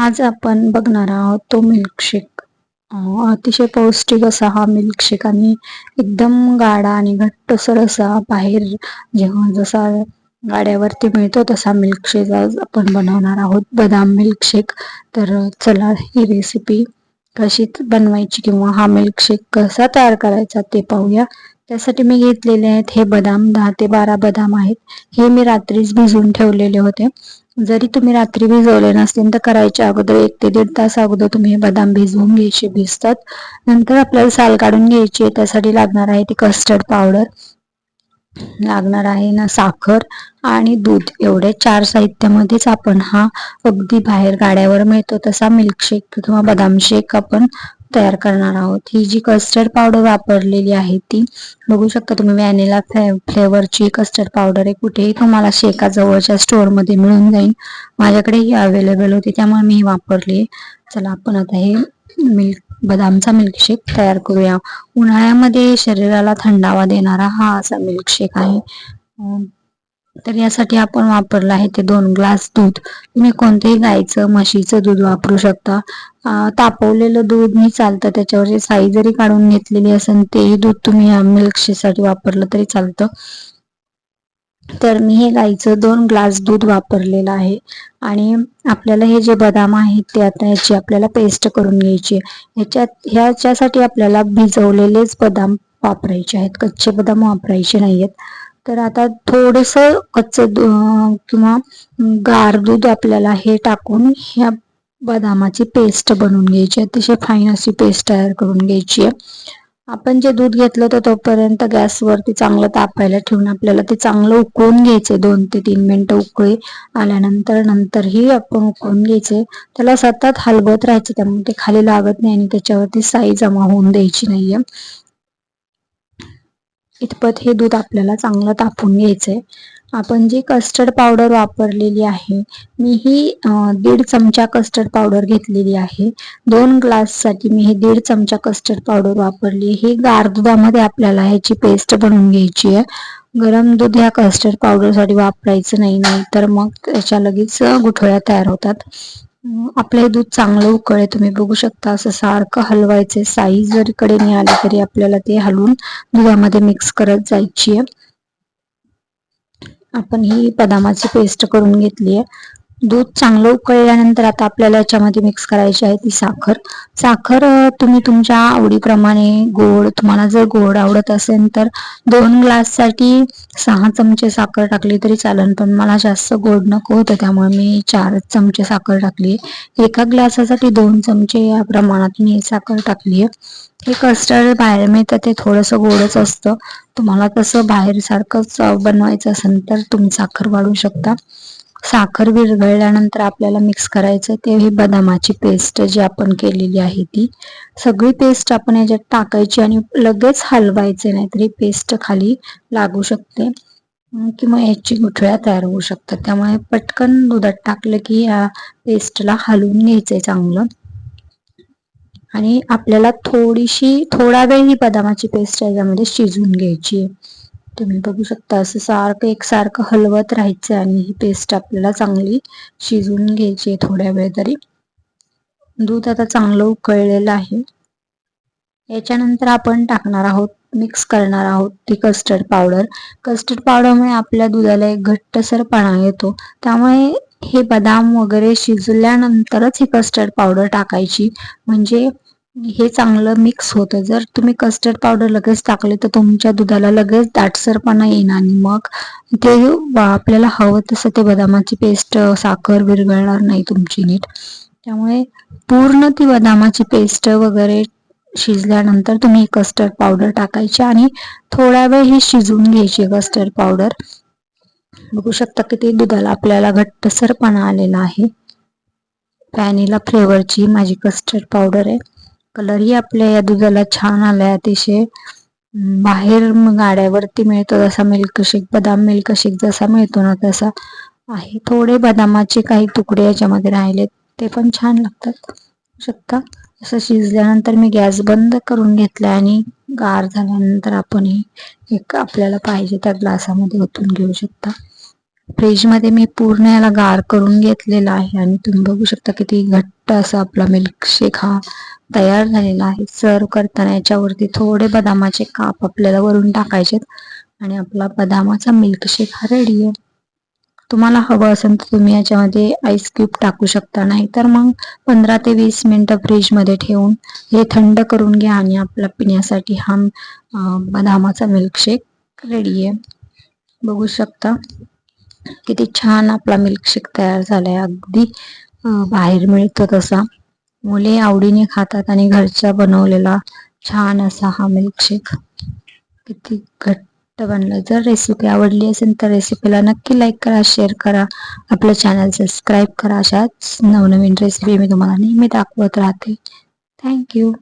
आज आपण बघणार आहोत तो मिल्कशेक अतिशय पौष्टिक असा हा मिल्कशेक आणि एकदम गाडा आणि घट्टसर असा बाहेर जेव्हा जसा गाड्यावरती मिळतो तसा मिल्कशेक आज आपण बनवणार आहोत. बदाम मिल्कशेक तर चला ही रेसिपी कशी बनवायची किंवा हा मिल्कशेक कसा तयार करायचा ते पाहूया. त्यासाठी मी घेतलेले आहेत हे बदाम दहा ते बारा बदाम आहेत. हे मी रात्रीच भिजवून ठेवलेले होते. जरी तुम्ही रात्री भिजवले नसतील तर करायच्या अगोदर एक ते दीड तास अगोदर तुम्ही हे बदाम भिजवून घ्यायचे भिजतात. नंतर आपल्याला साल काढून घ्यायची त्यासाठी लागणार आहे ती कस्टर्ड पावडर लागणार आहे ना साखर आणि दूध. एवढे चार साहित्यामध्येच आपण हा अगदी बाहेर गाड्यावर मिळतो तसा मिल्कशेक किंवा बदाम शेक आपण तयार करणार आहोत. ही जी कस्टर्ड पावडर वापरलेली आहे ती बघू शकता तुम्ही व्हॅनिला फ्लेवरची कस्टर्ड पावडर आहे. कुठेही तुम्हाला शेका जवळच्या मिळून जाईल. माझ्याकडे ही अवेलेबल होती त्यामुळे मी ही वापरली चला आपण आता हे मिल्क बदामचा मिल्कशेक तयार करूया. उन्हाळ्यामध्ये शरीराला थंडावा देणारा हा असा मिल्कशेक आहे. तर यासाठी आपण वापरलं आहे ते दोन ग्लास दूध. तुम्ही कोणतेही गायचं म्हशीचं दूध वापरू शकता. तापवलेलं दूध मी चालतं त्याच्यावरची साई जरी काढून घेतलेली असेल तेही दूध तुम्ही या मिल्कशेकसाठी वापरलं तरी चालतं. तर मी हे गाईचं दोन ग्लास दूध वापरलेलं आहे. आणि आपल्याला हे जे बदाम आहेत ते आता ह्याची आपल्याला पेस्ट करून घ्यायची ह्याच्यात ह्याच्यासाठी आपल्याला भिजवलेलेच बदाम वापरायचे आहेत. कच्चे बदाम वापरायचे नाहीयेत. तर आता थोडस कच्च किंवा गार दूध आपल्याला हे टाकून ह्या बदामाची पेस्ट बनवून घ्यायची अतिशय फाईन अशी पेस्ट तयार करून घ्यायची आहे. आपण जे दूध घेतलं तर तोपर्यंत गॅसवरती चांगलं तापायला ठेवून आपल्याला ते चांगलं उकळून घ्यायचे. दोन ते तीन मिनिटं उकळी आल्यानंतर नंतरही आपण उकळून घ्यायचे. त्याला सतत हलवत राहायचं. त्यामुळे ते खाली लागत नाही आणि त्याच्यावरती साई जमा होऊन द्यायची नाहीये. इतपत हे दूध आपल्याला चांगलं तापून घ्यायचंय. आपण जी कस्टर्ड पावडर वापरलेली आहे मी ही दीड चमचा कस्टर्ड पावडर घेतलेली आहे. दोन ग्लाससाठी मी हे दीड चमचा कस्टर्ड पावडर वापरली ही गार दुधामध्ये आपल्याला ह्याची पेस्ट बनवून घ्यायची आहे. गरम दूध ह्या कस्टर्ड पावडरसाठी वापरायचं नाही नाही तर मग त्याच्या लगेच गुठळ्या तयार होतात. आपले दूध चांगलं उकळे तुम्ही बघू शकता असं सारखं हलवायचे. साई जरी कडे मिळाली तरी आपल्याला ते हलवून दुधामध्ये मिक्स करत जायची आहे आपण ही बदामाची पेस्ट करून घेतली आहे दूध चांगलं उकळल्यानंतर आता आपल्याला याच्यामध्ये मिक्स करायची आहे ती साखर. साखर तुम्ही तुमच्या आवडीप्रमाणे गोड तुम्हाला जर गोड आवडत असेल तर दोन ग्लाससाठी सहा चमचे साखर टाकली तरी चालेल पण मला जास्त गोड नको होतं त्यामुळे मी चार चमचे साखर टाकली एका ग्लासासाठी दोन चमचे या प्रमाणात मी साखर टाकली आहे. हे कस्टर्ड बाहेर मिळतं ते थोडंसं गोडच असतं. तुम्हाला तसं बाहेर सारखंच बनवायचं असेल तर तुम्ही साखर वाढवू शकता. साखर विरघळल्यानंतर आपल्याला मिक्स करायचं ते हे बदामाची पेस्ट जी आपण केलेली आहे ती. सगळी पेस्ट आपण याच्यात टाकायची आणि लगेच हलवायचे नाहीतरी पेस्ट खाली लागू शकते. किंवा याची गुठळ्या तयार होऊ शकतात. त्यामुळे पटकन दुधात टाकलं की या पेस्टला हलवून घ्यायचंय चांगलं. आणि आपल्याला थोडीशी थोडा वेळ ही बदामाची पेस्ट याच्यामध्ये शिजवून घ्यायची आहे. तुम्ही बघू शकता असं सारखं एकसारखं हलवत राहायचं आणि ही पेस्ट आपल्याला चांगली शिजवून घ्यायची आहे थोड्या वेळ तरी. दूध आता चांगलं उकळलेलं आहे. याच्यानंतर आपण टाकणार आहोत मिक्स करणार आहोत ती कस्टर्ड पावडर कस्टर्ड पावडरमुळे आपल्या दुधाला एक घट्टसरपणा येतो. त्यामुळे हे बदाम वगैरे शिजल्यानंतरच ही कस्टर्ड पावडर टाकायची. म्हणजे हे चांगलं मिक्स होतं. जर तुम्ही कस्टर्ड पावडर लगेच टाकले तर तुमच्या दुधाला लगेच दाटसरपणा येईल आणि मग ते आपल्याला हवं तसं ते बदामाची पेस्ट साखर विरघळणार नाही तुमची नीट. त्यामुळे पूर्ण ती बदामाची पेस्ट वगैरे शिजल्यानंतर तुम्ही कस्टर्ड पावडर टाकायची आणि थोड्या वेळ ही शिजवून घ्यायची कस्टर्ड पावडर बघू शकता की ते दुधाला आपल्याला घट्टसरपणा आलेला आहे. व्हॅनिला फ्लेवरची माझी कस्टर्ड पावडर आहे. कलरही आपल्या या दुधाला छान आलाय अतिशय. बाहेर गाड्यावरती मिळतो जसा मिल्कशेक बदाम मिल्कशेक जसा मिळतो ना तसा. आहे थोडे बदामाचे काही तुकडे याच्यामध्ये राहिले ते पण छान लागतात. शकता? असं शिजल्यानंतर मी गॅस बंद करून घेतला आणि गार झाल्यानंतर आपण एक आपल्याला पाहिजे त्या ग्लासामध्ये ओतून घेऊ शकता. फ्रीजमध्ये मी पूर्ण याला गार करून घेतलेला आहे आणि तुम्ही बघू शकता किती घट्ट असा आपला मिल्कशेक हा तयार झालेला आहे. सर्व करताना याच्यावरती थोडे बदामाचे काप आपल्याला वरून टाकायचे आणि आपला बदामाचा मिल्कशेक हा रेडी आहे. तुम्हाला हवं असेल तर तुम्ही याच्यामध्ये आईस क्यूब टाकू शकता नाही तर मग पंधरा ते वीस मिनिटं फ्रीजमध्ये ठेवून हे थंड करून घ्या आणि आपला पिण्यासाठी हा बदामाचा मिल्कशेक रेडी आहे. बघू शकता. किती छान आपला मिल्कशेक तयार झालाय. अगदी बाहेर मिळतो तसा. मुले आवडीने खातात आणि घरच्या बनवलेला छान असा हा मिल्कशेक किती घट्ट बनलं जर रेसिपी आवडली असेल तर रेसिपीला नक्की लाईक करा शेअर करा. आपलं चॅनल सबस्क्राईब करा. अशाच नवनवीन रेसिपी मी तुम्हाला नेहमी दाखवत राहते. थँक्यू